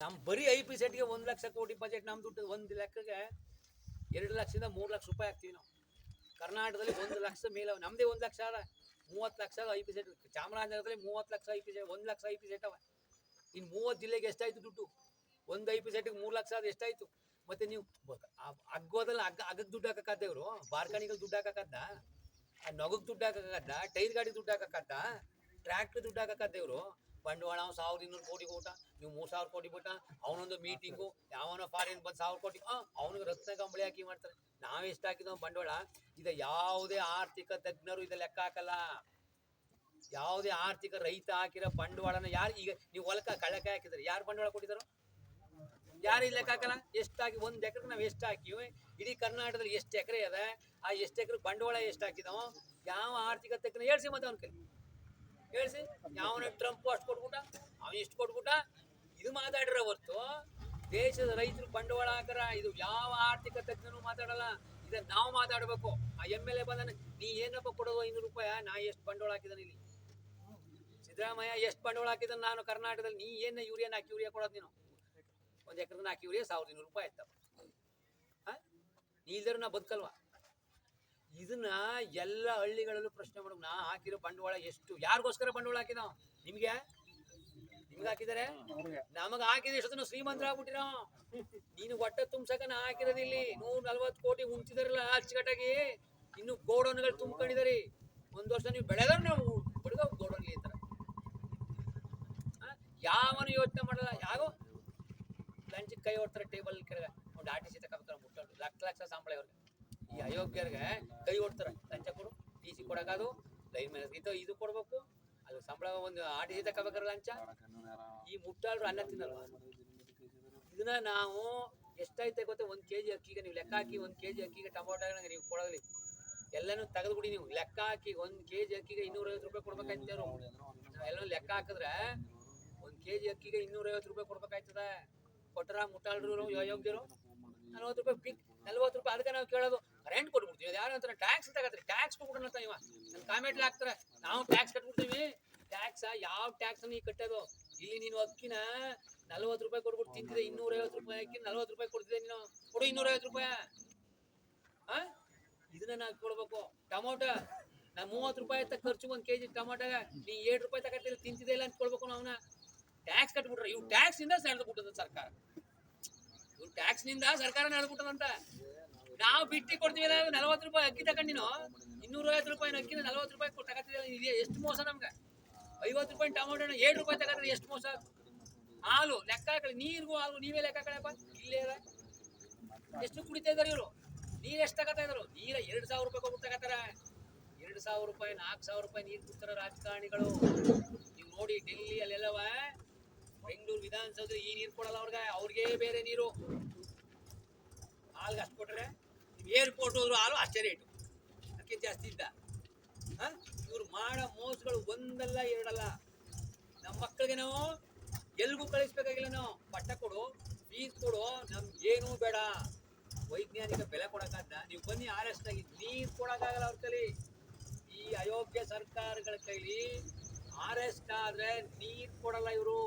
ನಮ್ ಬರೀ I P ಸೆಟ್ಗೆ ಒಂದ್ ಲಕ್ಷ ಕೋಟಿ ಬಜೆಟ್ ನಮ್ ದುಡ್ಡು ಒಂದ್ ಲೆಕ್ಕಗೆ ಎರಡು ಲಕ್ಷದಿಂದ ಮೂರು ಲಕ್ಷ ರೂಪಾಯಿ ಹಾಕ್ತೀವಿ ನಾವು. ಕರ್ನಾಟಕದಲ್ಲಿ ಒಂದು ಲಕ್ಷ ಮೇಲೆ. ನಮ್ದೇ ಒಂದು ಲಕ್ಷ ಅದ ಮೂವತ್ತು ಲಕ್ಷ ಐ ಪಿ ಸೆಟ್ ಚಾಮರಾಜನಗರದಲ್ಲಿ ಮೂವತ್ತು ಲಕ್ಷ ಐ ಪಿ ಸೆಟ್ ಒಂದು ಲಕ್ಷ ಐ ಪಿ ಸೆಟ್ ಅವ. ಇನ್ನು ಮೂವತ್ತು ಜಿಲ್ಲೆಗೆ ಎಷ್ಟಾಯ್ತು ದುಡ್ಡು? ಒಂದು ಐ ಪಿ ಸೆಟ್ಗೆ ಮೂರು ಲಕ್ಷ ಅದು ಎಷ್ಟಾಯ್ತು? ಮತ್ತೆ ನೀವು ಅಗ್ಗೋದಲ್ಲಿ ಅಗ್ಗ ಅಗ್ಗಕ್ಕೆ ದುಡ್ಡು ಹಾಕಕ್ಕಾದ ಇವರು? ಬಾರ್ಕಾಣಿಗಳು ದುಡ್ಡು ಹಾಕಕ್ಕಾದ ನೊಗಕ್ಕೆ ದುಡ್ಡು ಹಾಕಕ್ಕಾದ ಟೈರ್ ಗಾಡಿ ದುಡ್ಡು ಹಾಕಕ್ಕಾದ ಟ್ರ್ಯಾಕ್ಟ್ರ್ ದುಡ್ಡು ಹಾಕಕ್ಕಾದ ಇವರು? ಬಂಡವಾಳ, ಅವ್ನು ಸಾವಿರದ ಇನ್ನೂರು ಕೋಟಿ ಕೊಟ್ಟ, ನೀವು ಮೂರು ಸಾವಿರ ಕೋಟಿ ಬಿಟ್ಟ, ಅವನೊಂದು ಮೀಟಿಂಗು ಯಾವನೋ ಫಾರಿನ್ ಬಂದು ಸಾವಿರ ಕೋಟಿ ಅವನಿಗೆ ರತ್ನ ಕಂಬಳಿ ಹಾಕಿ ಮಾಡ್ತಾರೆ. ನಾವೆಷ್ಟು ಹಾಕಿದವ ಬಂಡವಾಳ? ಇದ ಯಾವುದೇ ಆರ್ಥಿಕ ತಜ್ಞರು ಇದ ಲೆಕ್ಕ ಹಾಕಲ್ಲ. ಯಾವುದೇ ಆರ್ಥಿಕ ರೈತ ಹಾಕಿರೋ ಬಂಡವಾಳನ ಯಾರು ಈಗ ನೀವು ಹೊಲಕ ಕಳೆಕ ಹಾಕಿದ್ರೆ, ಯಾರು ಬಂಡವಾಳ ಕೊಟ್ಟಿದ್ದಾರೋ ಯಾರು ಲೆಕ್ಕ ಹಾಕಲ್ಲ? ಎಷ್ಟು ಹಾಕಿ, ಒಂದ್ ಎಕರೆ ನಾವು ಎಷ್ಟು ಹಾಕಿವಿ ಇಡೀ ಕರ್ನಾಟಕದಲ್ಲಿ ಎಷ್ಟು ಎಕರೆ ಅದ? ಆ ಎಷ್ಟು ಎಕರೆ ಬಂಡವಾಳ ಎಷ್ಟು ಹಾಕಿದಾವ? ಯಾವ ಆರ್ಥಿಕ ತಜ್ಞ, ಹೇಳ್ಸಿ ಮತ್ತೆ ಅವ್ನ ಕೈ ಹೇಳ್ಸಿ ಯಾವನ ಟ್ರಂಪ್ ಅಷ್ಟು ಕೊಟ್ಬಿಟ್ಟ ಅವನು ಇಷ್ಟು ಕೊಟ್ಬಿಟ್ಟ, ಇದು ಮಾತಾಡಿರೋ ಹೊರ್ತು, ದೇಶದ ರೈತರು ಬಂಡವಾಳ ಹಾಕರ, ಇದು ಯಾವ ಆರ್ಥಿಕ ತಜ್ಞನು ಮಾತಾಡಲ್ಲ, ಇದನ್ನ ನಾವು ಮಾತಾಡಬೇಕು. ಆ ಎಂ ಎಲ್ ಎ ಬಂದಾನೆ, ನೀ ಏನಪ್ಪ ಕೊಡೋದು ಐನೂರು ರೂಪಾಯಿ, ನಾ ಎಷ್ಟು ಬಂಡವಾಳ ಹಾಕಿದಾನೆ ಇಲ್ಲಿ? ಸಿದ್ದರಾಮಯ್ಯ ಎಷ್ಟು ಬಂಡವಾಳ ಹಾಕಿದಾನೆ ನಾನು ಕರ್ನಾಟಕದಲ್ಲಿ, ನೀ ಏನ ಯೂರಿಯಾ, ನಾಲ್ಕು ಯೂರಿಯಾ ಕೊಡೋದು ನೀನು? ಒಂದ್ ಎಕರೆ ನಾಲ್ಕು ಯೂರಿಯಾ, ಸಾವಿರದ ಇನ್ನೂರು ರೂಪಾಯಿ ಆಯ್ತವ ನೀ ಇಲ್ದರೂ ನಾ ಬದುಕಲ್ವಾ? ಇದನ್ನ ಎಲ್ಲ ಹಳ್ಳಿಗಳಲ್ಲೂ ಪ್ರಶ್ನೆ ಮಾಡೋ. ನಾ ಹಾಕಿರೋ ಬಂಡವಾಳ ಎಷ್ಟು? ಯಾರಿಗೋಸ್ಕರ ಬಂಡವಾಳ ಹಾಕಿದ? ನಿಮ್ಗೆ? ನಿಮ್ಗೆ ಹಾಕಿದಾರೆ? ನಮಗ ಹಾಕಿದ ಎಷ್ಟು ಶ್ರೀಮಂತರ ಆಗ್ಬಿಟ್ಟಿರೋ ನೀನು ಹೊಟ್ಟೆ ತುಂಬಸಕ ನಾ ಹಾಕಿರೋದು ಇಲ್ಲಿ. ನೂರ ನಲ್ವತ್ತು ಕೋಟಿ ಉಂಚಿದಾರಲ್ಲ ಅಚ್ಚುಕಟ್ಟಾಗಿ. ಇನ್ನು ಗೋಡೌನ್ಗಳು ತುಂಬ್ಕೊಂಡಿದಾರೆ. ಒಂದು ವರ್ಷ ನೀವು ಬೆಳೆದ್ರೆ ನಾವು. ಬಿಡುಗ ಗೋಡೌನ್ ತರ ಯಾವನು ಯೋಚನೆ ಮಾಡಲ್ಲ. ಯಾರೋ ಲಂಚಕ್ಕೆ ಕೈ ಹೊಡ್ತಾರೆ ಟೇಬಲ್ ಕೆಳಗೆ. ಒಂದು ಆರ್ ಟಿ ಸಿ ಮುಟ್ಟೋದು. ಲಕ್ಷ ಲಕ್ಷ ಸಂಬಳ ಇವ್ರಿಗೆ. ಈ ಅಯೋಗ್ಯರಿಗೆ ಕೈ ಹೊಡ್ತಾರೆ ಲಂಚ ಕೊಡು, ಟಿ ಸಿ ಕೊಡೋಕಾದು ಲೈನ್ ಮೇಲೆ ಇದು ಇದು ಕೊಡ್ಬೇಕು. ಅದು ಸಂಬಳ ಒಂದು ಆರ್ ಟಿ ಸಿ ಲಂಚ. ಈ ಮುಟ್ಟಾಳರು ಅನ್ನ ತಿನ್ನಲ್ವಾ? ಇದನ್ನ ನಾವು ಐತೆ ಗೊತ್ತಾ, ಒಂದು ಕೆ ಜಿ ಅಕ್ಕಿಗೆ ನೀವು ಲೆಕ್ಕ ಹಾಕಿ, ಒಂದು ಕೆ ಜಿ ಅಕ್ಕಿಗೆ ಟೊಮೊಟೊ ನೀವು ಕೊಡೋದ್ರಿ ಎಲ್ಲನೂ ತೆಗೆದುಬಿಡಿ ನೀವು. ಲೆಕ್ಕ ಹಾಕಿ, ಒಂದು ಕೆ ಜಿ ಅಕ್ಕಿಗೆ ಇನ್ನೂರೈವತ್ತು ರೂಪಾಯಿ ಕೊಡ್ಬೇಕಾಯ್ತರು ಎಲ್ಲ ಲೆಕ್ಕ ಹಾಕಿದ್ರೆ ಒಂದು ಕೆ ಜಿ ಅಕ್ಕಿಗೆ ಇನ್ನೂರೈವತ್ತು ರೂಪಾಯಿ ಕೊಡ್ಬೇಕಾಯ್ತದೆ. ಕೊಟ್ರ ಮುಟ್ಟಾಳ್ರು ಯೋಗ್ಯರು ನಲ್ವತ್ತು ರೂಪಾಯಿ ಪಿಕ್ ನಲ್ವತ್ತು ರೂಪಾಯಿ ಅದಕ್ಕೆ ನಾವು ಕೇಳೋದು ರೆಂಟ್ ಕೊಟ್ಬಿಡ್ತೀವಿ. ಅದು ಯಾರು ಅಂತಾರೆ ಟ್ಯಾಕ್ಸ್ ತಗತ್ರಿ? ಟ್ಯಾಕ್ಸ್ ಕೊಟ್ಬಿಡೋಣ ಇವ. ನನ್ನ ಕಾಮೆಂಟ್ಲಿ ಹಾಕ್ತಾರೆ, ನಾವು ಟ್ಯಾಕ್ಸ್ ಕಟ್ಬಿಡ್ತೀವಿ. ಟ್ಯಾಕ್ಸ್ ಯಾವ ಟ್ಯಾಕ್ಸ್ ನೀ ಕಟ್ಟೋದು? ಇಲ್ಲಿ ನೀನು ಅಕ್ಕಿನ ನಲ್ವತ್ತು ರೂಪಾಯಿ ಕೊಟ್ಬಿಟ್ಟು ತಿಂತಿದೆ ಇನ್ನೂರೈವತ್ತು ರೂಪಾಯಿ ಅಕ್ಕಿ ನಲ್ವತ್ತು ರೂಪಾಯಿ ಕೊಡ್ತಿದ್ದೆ ನೀನು. ಕೊಡು ಇನ್ನೂರೈವತ್ತು ರೂಪಾಯಿ. ಆ? ಇದನ್ನ ನಾವು ಕೊಡ್ಬೇಕು. ಟೊಮೊಟೊ ನಾನು ಮೂವತ್ತು ರೂಪಾಯಿ ಅಂತ ಖರ್ಚು ಒಂದು ಕೆಜಿ ಟೊಮೊಟೊಗೆ, ನೀ ಏಳು ರೂಪಾಯಿ ತಗತ್ತಿಲ್ಲ ತಿಂತಿದೆ ಇಲ್ಲ ಅಂತ ಕೊಡ್ಬೇಕು ನಾವು ಟ್ಯಾಕ್ಸ್ ಕಟ್ಬಿಟ್ರೆ, ಇವು ಟ್ಯಾಕ್ಸ್ ಇಂದ ಸೆಳೆದು ಬಿಟ್ಟದ ಸರ್ಕಾರ. ಟ್ಯಾಕ್ಸ್ನಿಂದ ಸರ್ಕಾರ ನಡೆದ್ಬಿಟ್ಟದಂತ ನಾವು ಬಿಟ್ಟಿ ಕೊಡ್ತೀವಿ ನಲವತ್ತು ರೂಪಾಯಿ ಅಕ್ಕಿ ತಗೊಂಡಿನೋ? ನೀನು ಇನ್ನೂರೈವತ್ತು ರೂಪಾಯಿ ಅಕ್ಕಿನ ನಲವತ್ತು ರೂಪಾಯಿ ಇದೆ ಎಷ್ಟು ಮೋಸ ನಮ್ಗೆ? ಐವತ್ತು ರೂಪಾಯಿ ಟೊಮೊಟೊ ಏಳು ರೂಪಾಯಿ ತಗೋತಾರೆ ಎಷ್ಟು ಮೋಸ? ಹಾಲು, ಲೆಕ್ಕ ಹಾಕಿ ನೀರಿಗೂ ಹಾಲು, ನೀವೇ ಲೆಕ್ಕ ಹಾಕಳಪ್ಪ ಇಲ್ಲೇ ಎಷ್ಟು ಕುಡಿತಾ ಇದಾರೆ ಇವರು? ನೀರು ಎಷ್ಟು ತಗೋತಾ ಇದ್ರು? ನೀರ ಎರಡ್ ಸಾವಿರ ರೂಪಾಯಿ ಕೊಟ್ಟು ತಗೋತಾರ. ಎರಡು ಸಾವಿರ ರೂಪಾಯಿ, ನಾಲ್ಕು ಸಾವಿರ ರೂಪಾಯಿ ನೀರು ಕುಡ್ತಾರ ರಾಜಕಾರಣಿಗಳು. ಬೆಂಗಳೂರು ಈ ನೀರು ಕೊಡಲ್ಲ ಅವ್ರಿಗೆ ಅವ್ರಿಗೆ ಬೇರೆ ನೀರು. ಹಾಲ್ಗೆ ಅಷ್ಟು ನೀವು ಏರ್ಪೋರ್ಟ್ ಹೋದ್ರು ಹಾಲು ಅಷ್ಟೇ ರೇಟು. ಅದಕ್ಕೆ ಜಾಸ್ತಿ ಇದ್ದ ಇವ್ರು ಮಾಡೋ ಮೋಸಗಳು ಒಂದಲ್ಲ ಎರಡಲ್ಲ. ನಮ್ಮ ಮಕ್ಕಳಿಗೆ ನಾವು ಎಲ್ಗೂ ಕಳಿಸ್ಬೇಕಾಗಿಲ್ಲ ನಾವು. ಪಟ್ಟ ಕೊಡು ಫೀಸ್ ಕೊಡು, ನಮ್ಗೆ ಏನೂ ಬೇಡ. ವೈಜ್ಞಾನಿಕ ಬೆಲೆ ಕೊಡಕ್ಕಾದ ನೀವು ಬನ್ನಿ ಆರ್ ಎಸ್ ಆಗಿ, ನೀರು ಕೊಡೋಕ್ಕಾಗಲ್ಲ ಅವ್ರ ಕೈಲಿ. ಈ ಅಯೋಗ್ಯ ಸರ್ಕಾರಗಳ ಕೈಲಿ ಆರ್ ಎಸ್ ಆದ್ರೆ ನೀರು ಕೊಡಲ್ಲ ಇವರು.